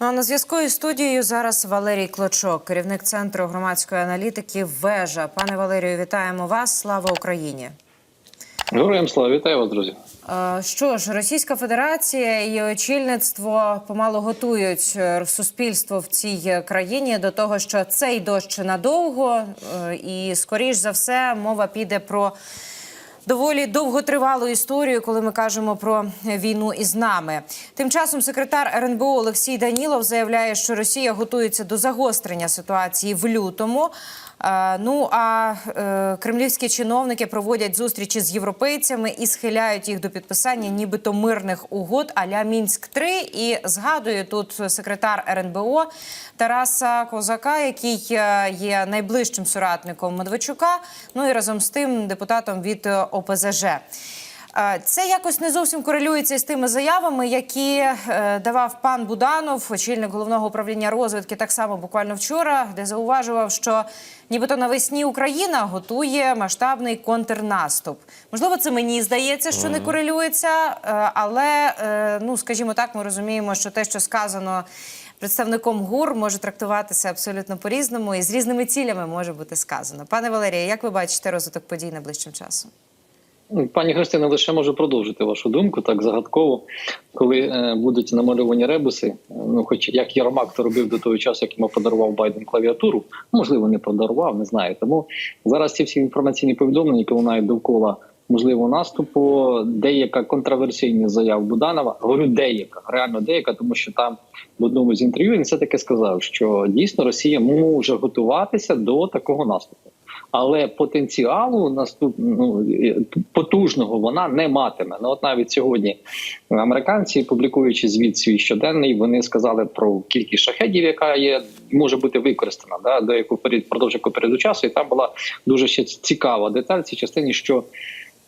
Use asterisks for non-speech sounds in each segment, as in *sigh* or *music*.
Ну а на зв'язку із студією зараз Валерій Клочок, керівник центру громадської аналітики Вежа. Пане Валерію, вітаємо вас. Слава Україні. Героям слава, вітаю вас, друзі. Що ж, Російська Федерація і очільництво помало готують е, суспільство в цій країні до того, що цей дощ надовго, е, і скоріш за все мова піде про доволі довготривалу історію, коли ми кажемо про війну із нами. Тим часом секретар РНБО Олексій Данілов заявляє, що Росія готується до загострення ситуації в лютому. Ну а е, кремлівські чиновники проводять зустрічі з європейцями і схиляють їх до підписання, нібито мирних угод аля мінськ 3 І згадує тут секретар РНБО Тараса Козака, який е, є найближчим соратником Медведчука. Ну і разом з тим депутатом від ОПЗЖ. Це якось не зовсім корелюється з тими заявами, які е, давав пан Буданов, очільник головного управління розвідки, так само буквально вчора, де зауважував, що нібито навесні Україна готує масштабний контрнаступ. Можливо, це мені здається, що не корелюється, е, але е, ну скажімо так, ми розуміємо, що те, що сказано. Представником ГУР може трактуватися абсолютно по-різному і з різними цілями може бути сказано. Пане Валерію, як ви бачите розвиток подій найближчим часом? Ну, Пані Христина, лише можу продовжити вашу думку так загадково, коли е, будуть намальовані ребуси. е, Ну, хоч як Єрмак то робив до того часу, як йому подарував Байден клавіатуру, можливо, не подарував, не знаю. Тому зараз ці всі інформаційні повідомлення, які лунають довкола можливого наступу, деяка контроверсійність заяв Буданова. Говорю, деяка, реально деяка, тому що там в одному з інтерв'ю він все таки сказав, що дійсно Росія може готуватися до такого наступу. Але потенціалу наступ ну, потужного вона не матиме. Ну от навіть сьогодні американці, публікуючи звіт свій щоденний, вони сказали про кількість шахедів, яка є може бути використана да до яку період продовж якого часу. І там була дуже ще цікава деталь в цій частині, що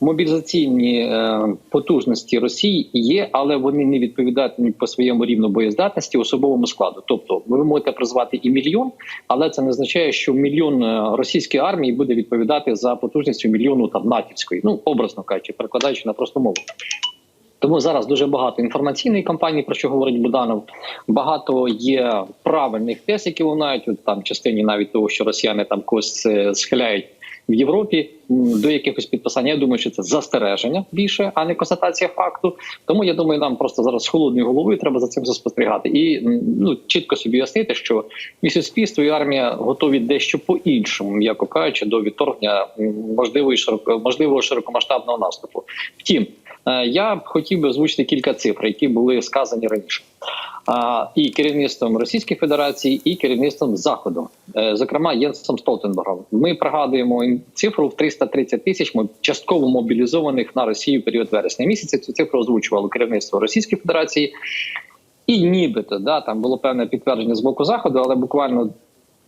мобілізаційні е, потужності Росії є, але вони не відповідають по своєму рівну боєздатності особовому складу. Тобто, ви можете призвати і мільйон, але це не означає, що мільйон е, російської армії буде відповідати за потужністю мільйону там натівської, ну образно кажучи, перекладаючи на просту мову. Тому зараз дуже багато інформаційної кампанії, про що говорить Буданов. Багато є правильних тез, які лунають там частині навіть того, що росіяни там когось е, схиляють в Європі до якихось підписань. Я думаю, що це застереження більше, а не констатація факту. Тому я думаю, нам просто зараз з холодною головою треба за цим спостерігати і ну чітко собі яснити, що і суспільство, і армія готові дещо по іншому, м'яко кажучи, до відторгнення можливої широко можливого широкомасштабного наступу. Втім. Е, Я б хотів би озвучити кілька цифр, які були сказані раніше, і керівництвом Російської Федерації, і керівництвом Заходу, Е, зокрема Єнсом Столтенбергом. Ми пригадуємо цифру в 330 тисяч частково мобілізованих на Росію в період вересня місяця. Цю цифру озвучувало керівництво Російської Федерації, і нібито да там було певне підтвердження з боку заходу, але буквально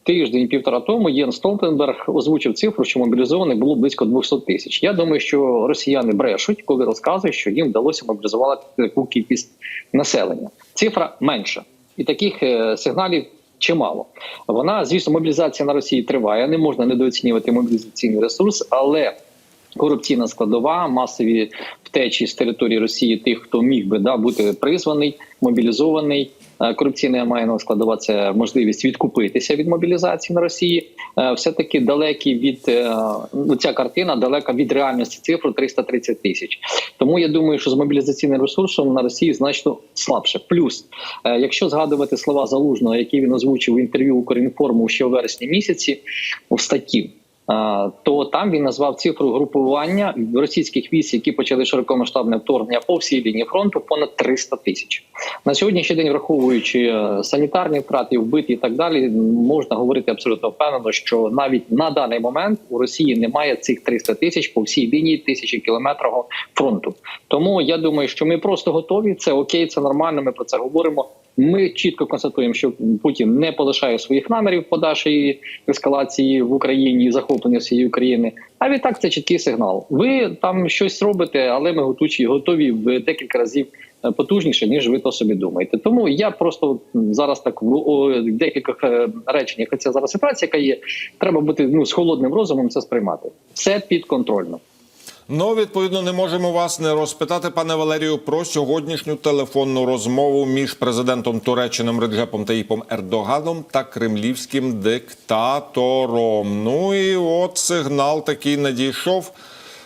тиждень півтора тому Єн Столтенберг озвучив цифру, що мобілізованих було близько 200 тисяч. Я думаю, що росіяни брешуть, коли розказують, що їм вдалося мобілізувати таку кількість населення. Цифра менша, і таких е, сигналів. Чимало вона, звісно, мобілізація на Росії триває. Не можна недооцінювати мобілізаційний ресурс, але корупційна складова, масові втечі з території Росії тих, хто міг би да бути призваний, мобілізований. Е, Корупційна майна складова це можливість відкупитися від мобілізації на Росії. Все таки далекі від е, ну, ця картина далека від реальності цифру 330 тисяч. Тому я думаю, що з мобілізаційним ресурсом на Росії значно слабше. Плюс, е, якщо згадувати слова залужного, які він озвучив в інтерв'ю Укрінформу ще у вересні місяці у статті. То там він назвав цифру групування російських військ, які почали широкомасштабне вторгнення по всій лінії фронту, понад 300 тисяч. На сьогоднішній день, враховуючи е, санітарні втрати, вбиті і так далі, можна говорити абсолютно впевнено, що навіть на даний момент у Росії немає цих 300 тисяч по всій лінії тисячі кілометрового фронту. Тому я думаю, що ми просто готові. Це окей, це нормально. Ми про це говоримо. Ми чітко констатуємо, що Путін не полишає своїх намірів подальшої ескалації в Україні і захоплення всієї України. А відтак це чіткий сигнал. Ви там щось робите, але ми готучі готові в декілька разів е, потужніше, ніж ви то собі думаєте. Тому я просто зараз так в декількох е, реченнях. Оця зараз ситуація, яка є, треба бути ну з холодним розумом це сприймати. Все підконтрольно. Ну, відповідно, не можемо вас не розпитати, пане Валерію, про сьогоднішню телефонну розмову між президентом Туреччини Реджепом Таїпом Ердоганом та кремлівським диктатором. Ну і от сигнал такий надійшов.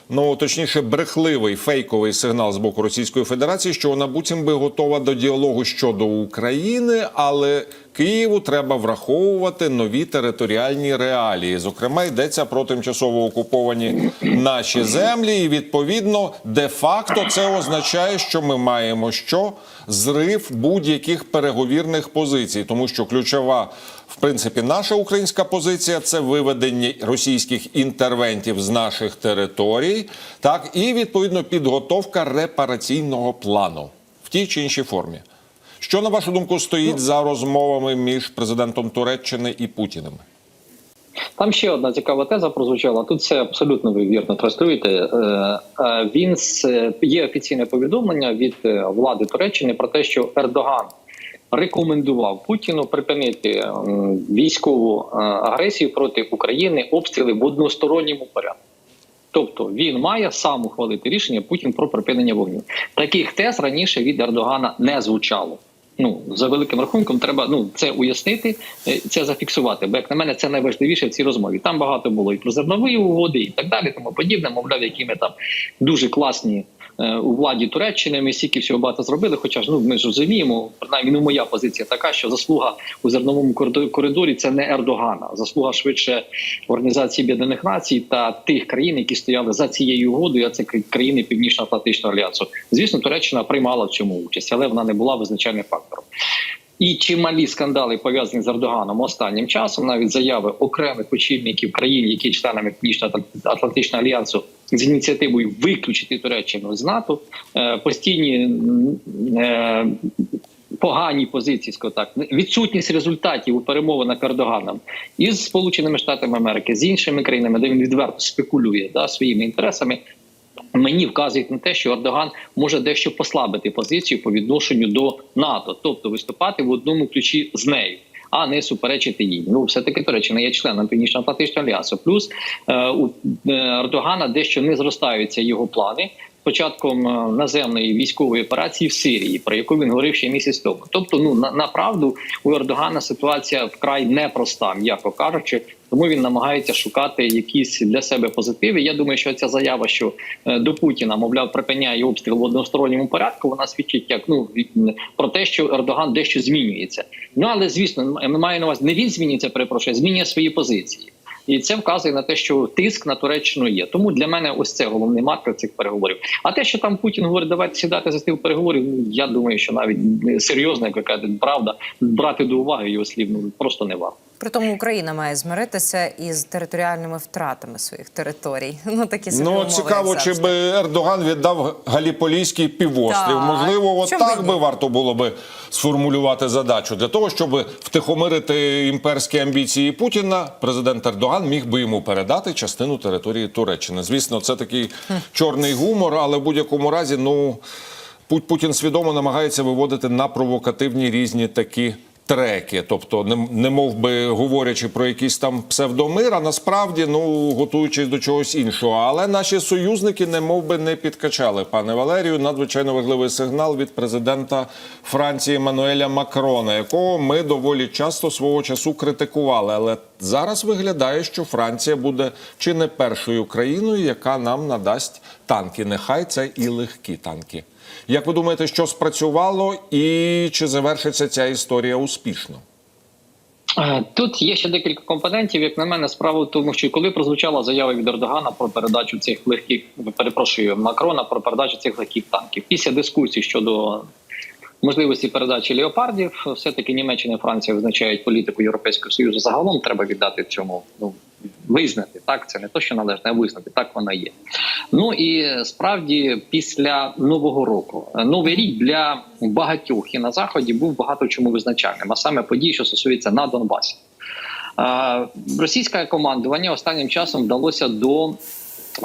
Ну, точніше, брехливий фейковий сигнал з боку Російської Федерації, що вона буцім би готова до діалогу щодо України, але Києву треба враховувати нові територіальні реалії. Зокрема, йдеться про тимчасово окуповані наші землі, і відповідно, де-факто це означає, що ми маємо що зрив будь-яких переговірних позицій, тому що ключова. В принципі, наша українська позиція це виведення російських інтервентів з наших територій, так і відповідно підготовка репараційного плану в тій чи іншій формі. Що на вашу думку стоїть за розмовами між президентом Туреччини і Путіним? Там ще одна цікава теза прозвучала. Тут все абсолютно ви вірно транслюєте. Е, е, Він з- є офіційне повідомлення від е, влади Туреччини про те, що Ердоган рекомендував Путіну припинити військову агресію проти України, обстріли в односторонньому порядку. Тобто він має сам ухвалити рішення Путін про припинення вогню. Таких тез раніше від Ердогана не звучало. Ну за великим рахунком, треба ну це уяснити, е, це зафіксувати. Бо як на мене, це найважливіше в цій розмові. Там багато було і про зернові угоди, і так далі, тому подібне. Мовляв, які ми там дуже класні у владі Туреччини. Ми стільки всього багато зробили. Хоча ж ну ми ж розуміємо, принаймні ну, моя позиція така, що заслуга у зерновому коридо- коридорі це не Ердогана, заслуга швидше Організації Об'єднаних Націй та тих країн, які стояли за цією угодою. А це кра- країни Північно-Атлантичного альянсу. Звісно, Туреччина приймала в цьому участь, але вона не була визначальним фактором. І чималі скандали пов'язані з Ердоганом останнім часом, навіть заяви окремих очільників країн, які членами Північно-Атлантичного альянсу, з ініціативою виключити Туреччину з НАТО, е, постійні е, погані позиції, скажімо так, відсутність результатів у перемовинах Ердоганом із Сполученими Штатами Америки, з іншими країнами, де він відверто спекулює да, своїми інтересами. Мені вказують на те, що Ердоган може дещо послабити позицію по відношенню до НАТО, тобто виступати в одному ключі з нею, а не суперечити їй. Ну, все таки Туреччина є членом Північно-Атлантичного альянсу. Плюс е, у е, Ердогана дещо не зростаються його плани. Початком е, наземної військової операції в Сирії, про яку він говорив ще місяць тому. Тобто, ну на направду у Ердогана ситуація вкрай непроста, м'яко кажучи. Тому він намагається шукати якісь для себе позитиви. Я думаю, що ця заява, що е, до Путіна, мовляв, припиняє обстріл в односторонньому порядку, вона свідчить як ну про те, що Ердоган дещо змінюється. Ну але звісно, маємо на увазі, не він змінюється, перепрошую, змінює свої позиції. І це вказує на те, що тиск на Туреччину є. Тому для мене ось це головний маркер цих переговорів. А те, що там Путін говорить, давайте сідати за стіл переговорів. Ну я думаю, що навіть серйозно, як ви правда, брати до уваги його слів ну просто не варто. Притому Україна має змиритися із територіальними втратами своїх територій. *laughs* Ну такі собі Ну умови, цікаво, чи би Ердоган віддав Галіполійський півострів. Так. Можливо, от Чому так ні? би варто було би сформулювати задачу для того, щоб втихомирити імперські амбіції Путіна. Президент Ердоган міг би йому передати частину території Туреччини. Звісно, це такий чорний гумор, але в будь-якому разі, ну Пу- Путін свідомо намагається виводити на провокативні різні такі. Треки, тобто, не, не мов би говорячи про якийсь там псевдомир, а насправді ну готуючись до чогось іншого. Але наші союзники не мов би не підкачали пане Валерію. Надзвичайно важливий сигнал від президента Франції Мануеля Макрона, якого ми доволі часто свого часу критикували. Але зараз виглядає, що Франція буде чи не першою країною, яка нам надасть танки. Нехай це і легкі танки. Як ви думаєте, що спрацювало, і чи завершиться ця історія успішно? Е, Тут є ще декілька компонентів. Як на мене, справа в тому, що коли прозвучала заява від Ердогана про передачу цих легких, перепрошую, Макрона про передачу цих легких танків, після дискусії щодо можливості передачі леопардів, все таки Німеччина і Франція визначають політику Європейського союзу. Загалом треба віддати цьому ну визнати. Так, це не то, що належне, а визнати. Так вона є. Ну і справді після нового року новий рік для багатьох і на заході був багато чому визначальним, а саме події, що стосуються на Донбасі. Російське командування останнім часом вдалося до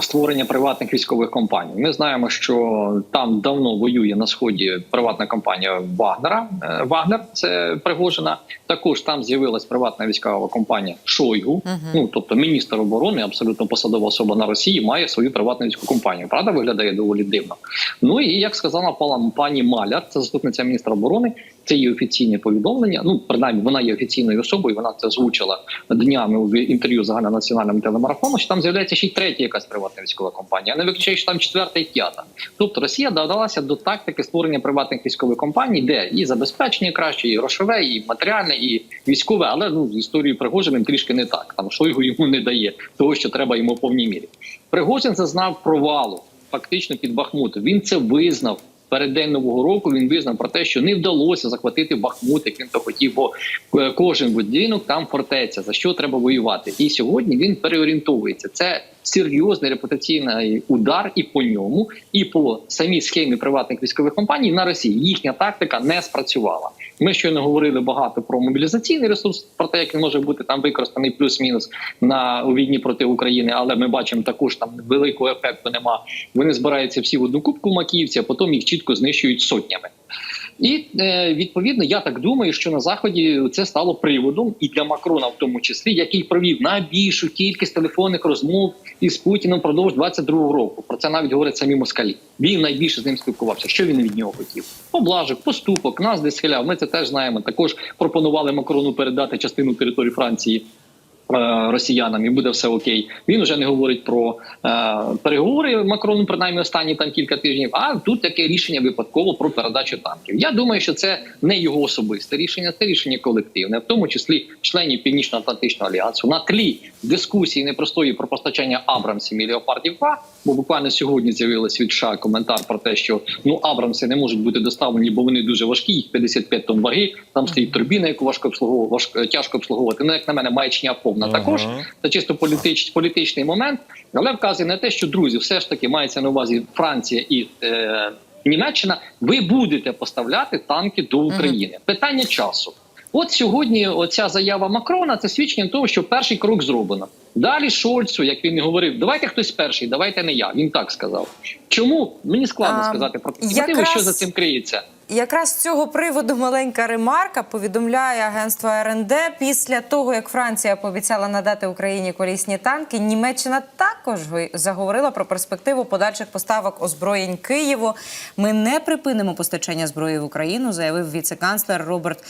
створення приватних військових компаній. Ми знаємо, що там давно воює на сході приватна компанія Вагнера. Е, Вагнер це Пригожина. Також там з'явилась приватна військова компанія Шойгу. Ну тобто міністр оборони, абсолютно посадова особа на Росії, має свою приватну військову компанію. Правда, виглядає доволі дивно. Ну і як сказала пані Маляр, це заступниця міністра оборони. Це є офіційне повідомлення. Ну принаймні, вона є офіційною особою. Вона це озвучила днями в інтерв'ю загальнонаціональному телемарафону. Що там з'являється ще й третя якась приватна військова компанія. Я не виключаю, що там четверта і п'ята. Тобто Росія додалася до тактики створення приватних військових компаній, де і забезпечення краще, і грошове, і матеріальне, і військове. Але ну з історією Пригожиним трішки не так. Там Шойгу йому не дає того, що треба йому в повній мірі. Пригожин зазнав провалу фактично під Бахмутом. Він це визнав. Перед день нового року він визнав про те, що не вдалося захватити Бахмут, як він то хотів, бо е, кожен будинок там фортеця. За що треба воювати? І сьогодні він переорієнтовується. Це серйозний репутаційний удар і по ньому, і по самій схемі приватних військових компаній на Росії. Їхня тактика не спрацювала. Ми щойно говорили багато про мобілізаційний ресурс, про те, як він може бути там використаний плюс-мінус на у війні проти України, але ми бачимо також там великого ефекту нема. Вони збираються всі в одну кубку Макіївці, а потім їх чітко знищують сотнями. І е, відповідно, я так думаю, що на заході це стало приводом і для Макрона, в тому числі, який провів найбільшу кількість телефонних розмов із Путіним впродовж 22-го року. Про це навіть говорять самі москалі. Він найбільше з ним спілкувався. Що він від нього хотів? Поблажок, поступок, нас десь схиляв. Ми це теж знаємо. Також пропонували Макрону передати частину території Франції. Е, Росіянам і буде все окей. Він вже не говорить про е, переговори Макрону, принаймні останні там кілька тижнів. А тут таке рішення випадково про передачу танків. Я думаю, що це не його особисте рішення, це рішення колективне, в тому числі членів Північно-Атлантичного альянсу на тлі дискусії непростої про постачання Абрамсів і Леопардів 2, бо буквально сьогодні з'явилась від США коментар про те, що ну Абрамси не можуть бути доставлені, бо вони дуже важкі, їх 55 тонн ваги. Там стоїть турбіна, яку важко обслуговувати, важко тяжко обслуговувати. Ну як на мене, маячня повна. Ага. Також це чисто політич, політичний момент, але вказує на те, що друзі, все ж таки мається на увазі Франція і. Е, Німеччина, ви будете поставляти танки до України. Питання часу. От сьогодні оця заява Макрона це свідчення того, що перший крок зроблено. Далі Шольцу, як він і говорив, давайте хтось перший, давайте не я. Він так сказав. Чому мені складно А, сказати про мотиви, якраз- що за цим криється. Якраз з цього приводу маленька ремарка повідомляє агентство РНД. Після того, як Франція пообіцяла надати Україні колісні танки, Німеччина також заговорила про перспективу подальших поставок озброєнь Києву. Ми не припинимо постачання зброї в Україну, заявив віце-канцлер Роберт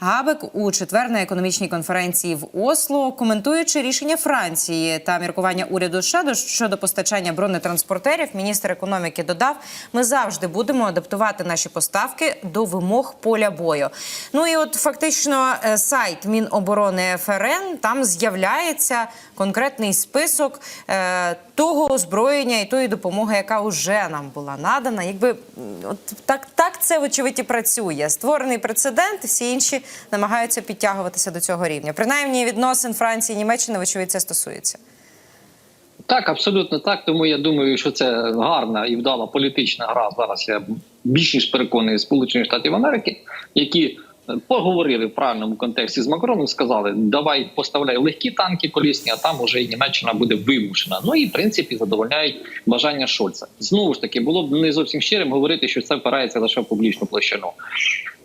Габек у четвер на економічній конференції в Осло, коментуючи рішення Франції та міркування уряду США щодо постачання бронетранспортерів. Міністр економіки додав: ми завжди будемо адаптувати наші поставки до вимог поля бою. Ну і от фактично е, сайт Міноборони ФРН там з'являється конкретний список е, того озброєння і тої допомоги, яка вже нам була надана. Якби от так, так це вочевидь працює. Створений прецедент, всі інші намагаються підтягуватися до цього рівня. Принаймні відносин Франції і Німеччини, вочевидь, це стосується. Так, абсолютно так. Тому я думаю, що це гарна і вдала політична гра. Зараз я більш ніж переконаний Сполучених Штатів Америки, які поговорили в правильному контексті з Макроном. Сказали, давай поставляй легкі танки колісні, а там уже і Німеччина буде вимушена. Ну і в принципі задовольняють бажання Шольца. Знову ж таки, було б не зовсім щирим говорити, що це впирається лише в публічну площину.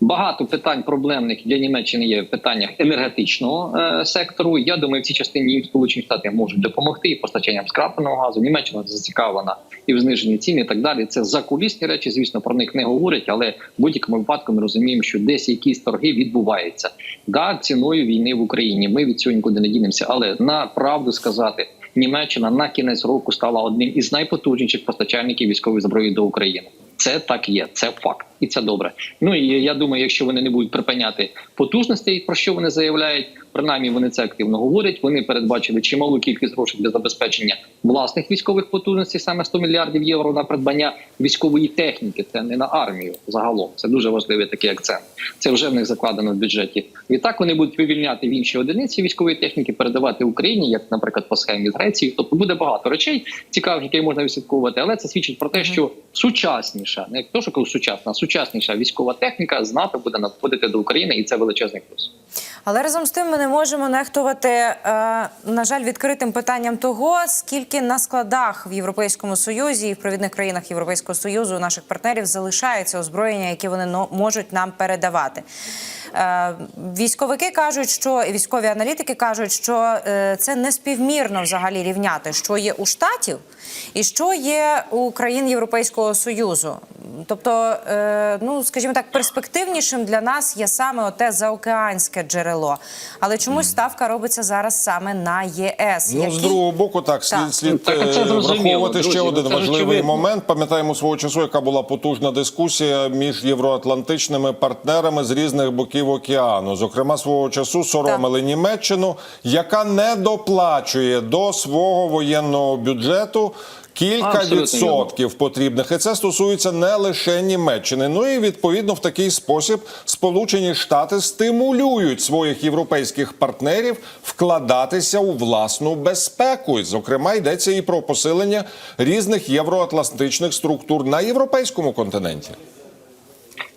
Багато питань проблемних для Німеччини є в питаннях енергетичного е, сектору. Я думаю, в цій частині Сполучені Штати можуть допомогти і постачанням скрапленого газу. Німеччина зацікавлена і в зниженні цін, і так далі. Це закулісні речі. Звісно, про них не говорять, але в будь-якому випадку ми розуміємо, що десь якісь торги відбуваються. Да, ціною війни в Україні. Ми від цього нікуди не дінемося. Але на правду сказати, Німеччина на кінець року стала одним із найпотужніших постачальників військової зброї до України. Це так є, це факт, і це добре. Ну і я думаю, якщо вони не будуть припиняти потужностей, про що вони заявляють, принаймні вони це активно говорять. Вони передбачили чималу кількість грошей для забезпечення власних військових потужностей, саме 100 мільярдів євро на придбання військової техніки. Це не на армію загалом. Це дуже важливий такий акцент. Це вже в них закладено в бюджеті. Відтак вони будуть вивільняти в інші одиниці військової техніки, передавати Україні, як, наприклад, по схемі з Греції. Тобто буде багато речей цікавих, які можна відслідковувати, але це свідчить про те, що сучасніша, не як то, що сучасна, а сучасніша військова техніка з НАТО буде надходити до України, і це величезний плюс. Але разом з тим ми не можемо нехтувати, е, на жаль, відкритим питанням того, скільки на складах в Європейському Союзі і в провідних країнах Європейського Союзу у наших партнерів залишається озброєння, яке вони можуть нам передавати. Е, Військовики кажуть, що і військові аналітики кажуть, що е, це не співмірно взагалі рівняти, що є у штатів і що є у країн Європейського Союзу. Тобто, е, ну скажімо так, перспективнішим для нас є саме оте заокеанське джерело. Але чомусь ставка робиться зараз саме на єС. Ну, з другого боку, так, слід, Так. слід Так, це е, враховувати ще один це важливий очевидно. момент. Пам'ятаємо свого часу, яка була потужна дискусія між євроатлантичними партнерами з різних боків океану. Зокрема, свого часу соромили Німеччину, яка не доплачує до свого воєнного бюджету. Кілька Абсолютно відсотків потрібних, і це стосується не лише Німеччини. Ну і відповідно в такий спосіб Сполучені Штати стимулюють своїх європейських партнерів вкладатися у власну безпеку. І, зокрема, йдеться і про посилення різних євроатлантичних структур на європейському континенті.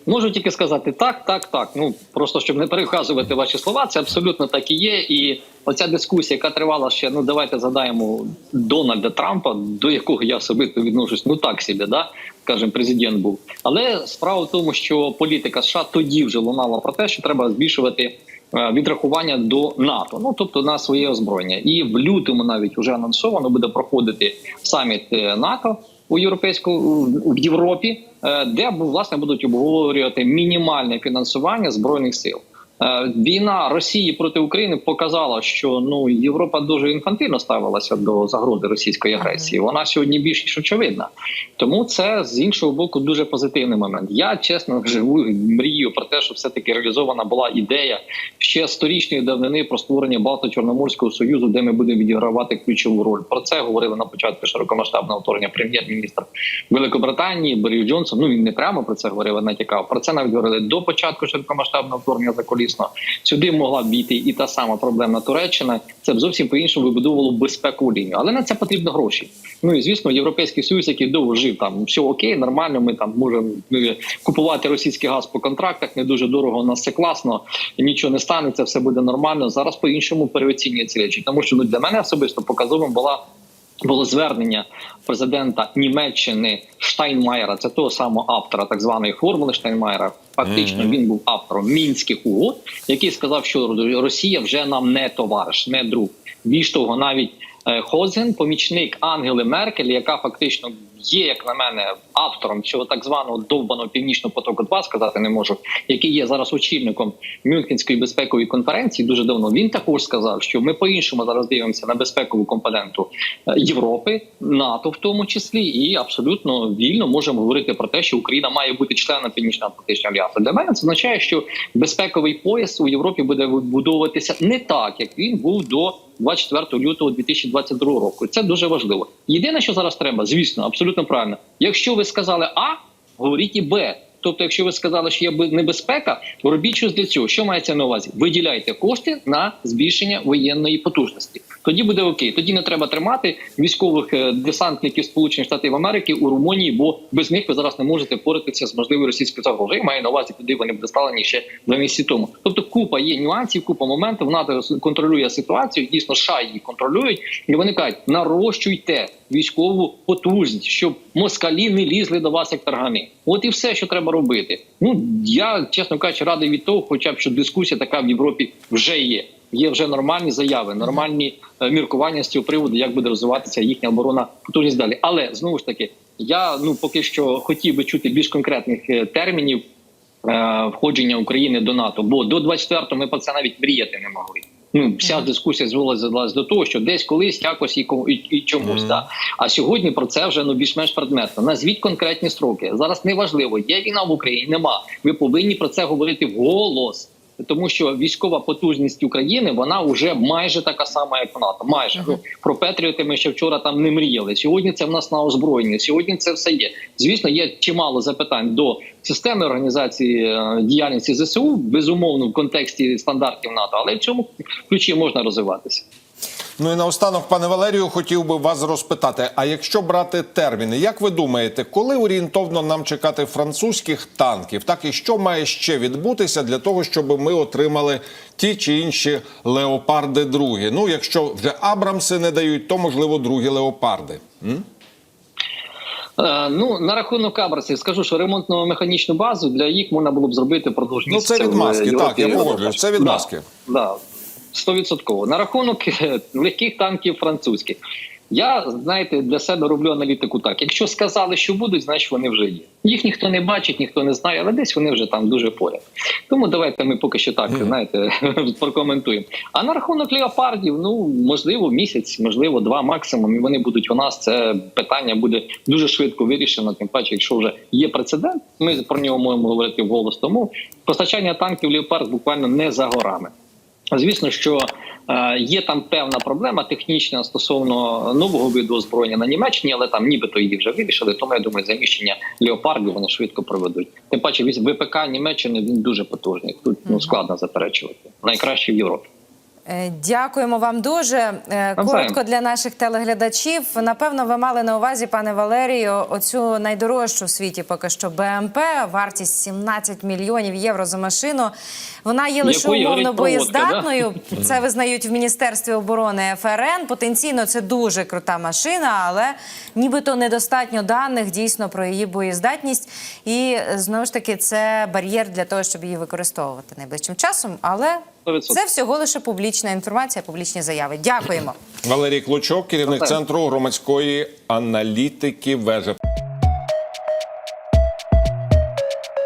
Можу тільки сказати так, так, так. Ну просто щоб не переказувати ваші слова, це абсолютно так і є. І оця дискусія, яка тривала ще, ну давайте згадаємо Дональда Трампа, до якого я особисто відношусь, ну так собі, да скажімо, президент був. Але справа в тому, що політика США тоді вже лунала про те, що треба збільшувати. е, Відрахування до НАТО, ну тобто на своє озброєння, і в лютому навіть вже анонсовано буде проходити саміт е, НАТО у європейську в Європі, е, де власне будуть обговорювати мінімальне фінансування збройних сил. Е, Війна Росії проти України показала, що ну Європа дуже інфантильно ставилася до загрози російської агресії. Вона сьогодні більш ніж очевидна. Тому це з іншого боку дуже позитивний момент. Я чесно *laughs* живу мрію про те, що все таки реалізована була ідея ще сторічної давнини про створення Балто-Чорноморського союзу, де ми будемо відігравати ключову роль. Про це говорили на початку широкомасштабного вторгнення прем'єр-міністр Великобританії Борис Джонсон. Ну він не прямо про це говорив, а натякав. Про це навіть говорили до початку широкомасштабного вторгнення заколісно. Сюди могла б війти і та сама проблемна Туреччина. Це б зовсім по іншому вибудовувало безпекову лінію. Але на це потрібно гроші. Ну і звісно, європейський союз, який довго жив там, все окей, нормально. Ми там можемо е, купувати російський газ по контрактах. Не дуже дорого у нас все класно, нічого не станеться, все буде нормально. Зараз по іншому переоцінює ці речі, тому що ну для мене особисто показовим була. Було звернення президента Німеччини Штайнмаєра, це того самого автора так званої формули Штайнмаєра. Фактично він був автором мінських угод, який сказав, що Росія вже нам не товариш, не друг. Більш того, навіть е, Хозен, помічник Ангели Меркель, яка фактично є, як на мене, автором цього так званого довбаного північного потоку 2 сказати не можу, який є зараз очільником Мюнхенської безпекової конференції. Дуже давно він також сказав, що ми по-іншому зараз дивимося на безпекову компоненту е, Європи, НАТО, в тому числі, і абсолютно вільно можемо говорити про те, що Україна має бути членом Північно-Атлантичного альянсу. Для мене це означає, що безпековий пояс у Європі буде вибудовуватися не так, як він був до 24 лютого 2022 року. Це дуже важливо. Єдине, що зараз треба, звісно, абсолютно правильно. Якщо ви сказали А, говоріть і Б. Тобто, якщо ви сказали, що є бе- небезпека, робіть щось для цього. Що мається на увазі? Виділяйте кошти на збільшення воєнної потужності. Тоді буде окей. Тоді не треба тримати військових е, десантників Сполучених Штатів Америки у Румунії, бо без них ви зараз не можете впоратися з можливою російською загрозою. Маю на увазі, куди вони були доставлені ще два місяці тому. Тобто, купа є нюансів, купа моментів. НАТО контролює ситуацію. Дійсно, США її контролюють, і вони кажуть, нарощуйте військову потужність, щоб москалі не лізли до вас як таргани. От і все, що треба робити. Ну я чесно кажучи, радий від того, хоча б що дискусія така в Європі вже є. Є вже нормальні заяви, нормальні е, міркування з цього приводу, як буде розвиватися їхня оборона потужність далі. Але знову ж таки, я ну поки що хотів би чути більш конкретних е, термінів е, входження України до НАТО, бо до 24-го ми про це навіть мріяти не могли. Ну, вся дискусія звелась до того, що десь колись якось і, ко- і, і чомусь. Мгм. Да. А сьогодні про це вже ну більш-менш предметно. Назвіть конкретні строки. Зараз не важливо, є війна в Україні, нема. Ви повинні про це говорити вголос. Тому що військова потужність України вона вже майже така сама, як в НАТО. Майже ну про Петріоти ми ще вчора там не мріяли. Сьогодні це в нас на озброєнні. Сьогодні це все є. Звісно, є чимало запитань до системи організації е, діяльності ЗСУ, безумовно, в контексті стандартів НАТО, але в цьому ключі можна розвиватися. Ну і наостанок, пане Валерію, хотів би вас розпитати: а якщо брати терміни, як ви думаєте, коли орієнтовно нам чекати французьких танків? Так і що має ще відбутися для того, щоб ми отримали ті чи інші леопарди другі? Ну, якщо вже Абрамси не дають, то можливо другі леопарди. М? Е, Ну на рахунок Абрасів скажу, що ремонтно механічну базу для їх можна було б зробити продовж Ну, це від маски, так, я погоджуюсь, це від Да, маски. Да, стовідсотково. На рахунок е, легких танків французьких. Я знаєте для себе роблю аналітику так: якщо сказали, що будуть, значить вони вже є. Їх ніхто не бачить, ніхто не знає, але десь вони вже там дуже поряд. Тому давайте ми поки що так знаєте *laughs* прокоментуємо. А на рахунок леопардів, ну можливо, місяць, можливо, два максимум. І вони будуть у нас. Це питання буде дуже швидко вирішено. Тим паче, якщо вже є прецедент, ми про нього можемо говорити вголос. Тому постачання танків леопард буквально не за горами. Звісно, що е, є там певна проблема технічна стосовно нового виду озброєння на Німеччині, але там нібито її вже вирішили. Тому я думаю, заміщення леопардів вони швидко проведуть. Тим паче, ВПК Німеччини він дуже потужний. Тут ну складно заперечувати. Найкраще в Європі. Е, Дякуємо вам дуже. Е, Коротко для наших телеглядачів. Напевно, ви мали на увазі, пане Валерію, оцю найдорожчу в світі поки що БМП. Вартість 17 мільйонів євро за машину. Вона є лише Якої умовно боєздатною. Це визнають в міністерстві оборони ФРН. Потенційно це дуже крута машина, але нібито недостатньо даних дійсно про її боєздатність. І знову ж таки, це бар'єр для того, щоб її використовувати найближчим часом. Але 100%. це всього лише публічна інформація, публічні заяви. Дякуємо. Валерій Клочок, керівник центру громадської аналітики вежа.